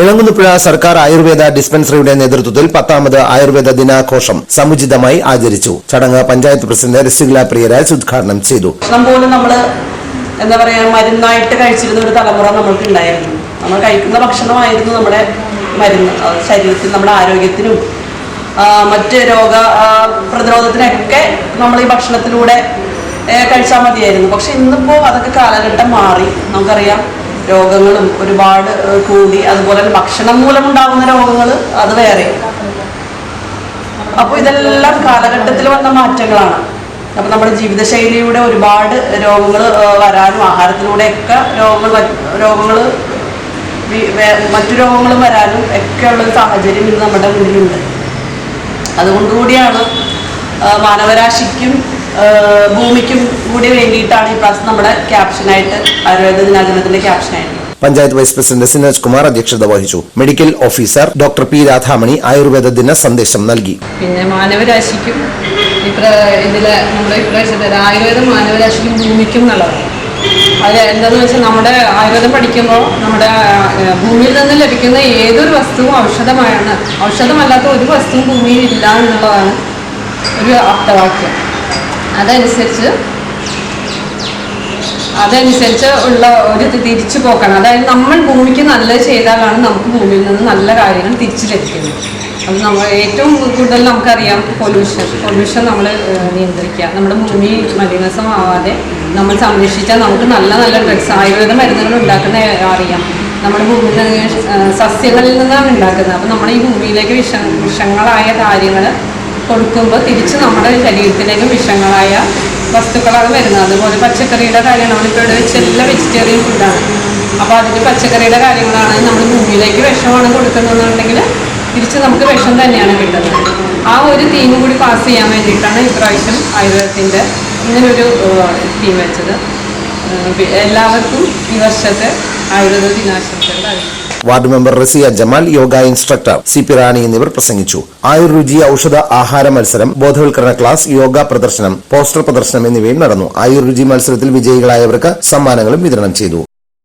ഇളങ്കുന്നുപുഴ സർക്കാർ ആയുർവേദ ഡിസ്പെൻസറിയുടെ നേതൃത്വത്തിൽ പത്താമത് ആയുർവേദ ദിനാഘോഷം സമുചിതമായി ആചരിച്ചു. ചടങ്ങ് പഞ്ചായത്ത് പ്രസിഡന്റ് രസികുല പ്രിയരാജ് ഉദ്ഘാടനം ചെയ്തു. നമ്മൾ എന്താ പറയാ മരുന്നായിട്ട് കഴിച്ചിരുന്ന ഒരു തലമുറ നമ്മൾക്ക് ഉണ്ടായിരുന്നു നമ്മൾ കഴിക്കുന്ന ഭക്ഷണമായിരുന്നു നമ്മുടെ മരുന്ന് ശരീരത്തിൽ നമ്മുടെ ആരോഗ്യത്തിനും. മറ്റ് രോഗ പ്രതിരോധത്തിനൊക്കെ നമ്മൾ ഈ ഭക്ഷണത്തിലൂടെ കഴിച്ചാൽ മതിയായിരുന്നു. പക്ഷെ ഇന്നിപ്പോൾ അതൊക്കെ കാലഘട്ടം മാറി. നമുക്കറിയാം രോഗങ്ങളും ഒരുപാട് കൂടി അതുപോലെ തന്നെ ഭക്ഷണം മൂലമുണ്ടാകുന്ന രോഗങ്ങൾ അത് വേറെ. അപ്പോൾ ഇതെല്ലാം കാലഘട്ടത്തിൽ വന്ന മാറ്റങ്ങളാണ്. അപ്പോൾ നമ്മുടെ ജീവിതശൈലിയുടെ ഒരുപാട് രോഗങ്ങൾ വരാനും ആഹാരത്തിലൂടെയൊക്കെ രോഗങ്ങൾ രോഗങ്ങൾ മറ്റു രോഗങ്ങളും വരാനും ഒക്കെ ഉള്ളൊരു സാഹചര്യം ഇന്ന് നമ്മുടെ മുന്നിലുണ്ട്. അതുകൊണ്ടുകൂടിയാണ് മാനവരാശിക്കും ഭൂമിക്കും കൂടി വേണ്ടിയിട്ടാണ് ഈ പ്രാവശ്യം നമ്മുടെ ക്യാപ്ഷനായിട്ട് ആയുർവേദ ദിനാചരണത്തിന്റെ ക്യാപ്ഷനായിട്ട് പഞ്ചായത്ത് വൈസ് പ്രസിഡന്റ് സിനോജ് കുമാർ അധ്യക്ഷത വഹിച്ചു. Medical officer doctor P Radhamani Ayurveda ദിന സന്ദേശം നൽകി. പിന്നെ മാനവരാശിക്കും ഇത്ര ഇതിൽ നമ്മുടെ ഇപ്രാവശ്യത്തെ ആയുർവേദം മാനവരാശിക്കും ഭൂമിക്കും എന്നുള്ളതാണ് അത് എന്താന്ന് വെച്ചാൽ നമ്മുടെ ആയുർവേദം പഠിക്കുമ്പോൾ നമ്മുടെ ഭൂമിയിൽ നിന്ന് ലഭിക്കുന്ന ഏതൊരു വസ്തുവും ഔഷധമായാണ്. ഔഷധമല്ലാത്ത ഒരു വസ്തുവും ഭൂമിയിൽ ഇല്ല എന്നുള്ളതാണ് ഒരു ആപ്തവാക്യം അതനുസരിച്ച് അതനുസരിച്ച് ഉള്ള ഒരു തിരിച്ചു പോക്കണം. അതായത് നമ്മൾ ഭൂമിക്ക് നല്ലത് ചെയ്താലാണ് നമുക്ക് ഭൂമിയിൽ നിന്ന് നല്ല കാര്യങ്ങൾ തിരിച്ചു ലഭിക്കുന്നത്. അത് നമ്മൾ ഏറ്റവും കൂടുതൽ നമുക്കറിയാം പൊല്യൂഷൻ പൊല്യൂഷൻ നമ്മൾ നിയന്ത്രിക്കുക. നമ്മുടെ ഭൂമി മലിനസമാവാതെ നമ്മൾ സംരക്ഷിച്ചാൽ നമുക്ക് നല്ല നല്ല ഡ്രഗ്സ് ആയുർവേദ മരുന്നുകൾ ഉണ്ടാക്കുന്ന അറിയാം. നമ്മുടെ ഭൂമിയിൽ സസ്യങ്ങളിൽ നിന്നാണ് ഉണ്ടാക്കുന്നത്. അപ്പം നമ്മൾ ഈ ഭൂമിയിലേക്ക് വിഷ വിഷങ്ങളായ കാര്യങ്ങൾ കൊടുക്കുമ്പോൾ തിരിച്ച് നമ്മുടെ ശരീരത്തിലേക്ക് വിഷങ്ങളായ വസ്തുക്കളാണ് വരുന്നത്. അതുപോലെ പച്ചക്കറിയുടെ കാര്യമാണ്. നമ്മളിപ്പോൾ ഇവിടെ വെച്ച എല്ലാം വെജിറ്റേറിയൻ ഫുഡാണ് അപ്പോൾ അതിന്റെ പച്ചക്കറിയുടെ കാര്യങ്ങളാണ് നമ്മൾ ഭൂമിയിലേക്ക് വിഷമാണ് കൊടുക്കുന്നതെന്നുണ്ടെങ്കിൽ തിരിച്ച് നമുക്ക് വിഷം തന്നെയാണ് കിട്ടുന്നത്. ആ ഒരു തീം കൂടി പാസ് ചെയ്യാൻ വേണ്ടിയിട്ടാണ് ഇപ്രാവശ്യം ആയുർവേദത്തിന്റെ ഇങ്ങനൊരു തീം വെച്ചത്. എല്ലാവർക്കും ഈ വർഷത്തെ ആയുർവേദ ദിനാശംസകൾ അറിയിക്കും ward member Rasiya Jamal yoga instructor C P Rani എന്നിവർ പ്രസംഗിച്ചു. ആയുർരുചി ഔഷധ ആഹാര മത്സരം ബോധവൽക്കരണ ക്ലാസ് യോഗ പ്രദർശനം പോസ്റ്റർ പ്രദർശനം എന്നിവയും നടന്നു. ആയുർരുചി മത്സരത്തിൽ വിജയികളായവർക്ക് സമ്മാനങ്ങളും വിതരണം ചെയ്തു.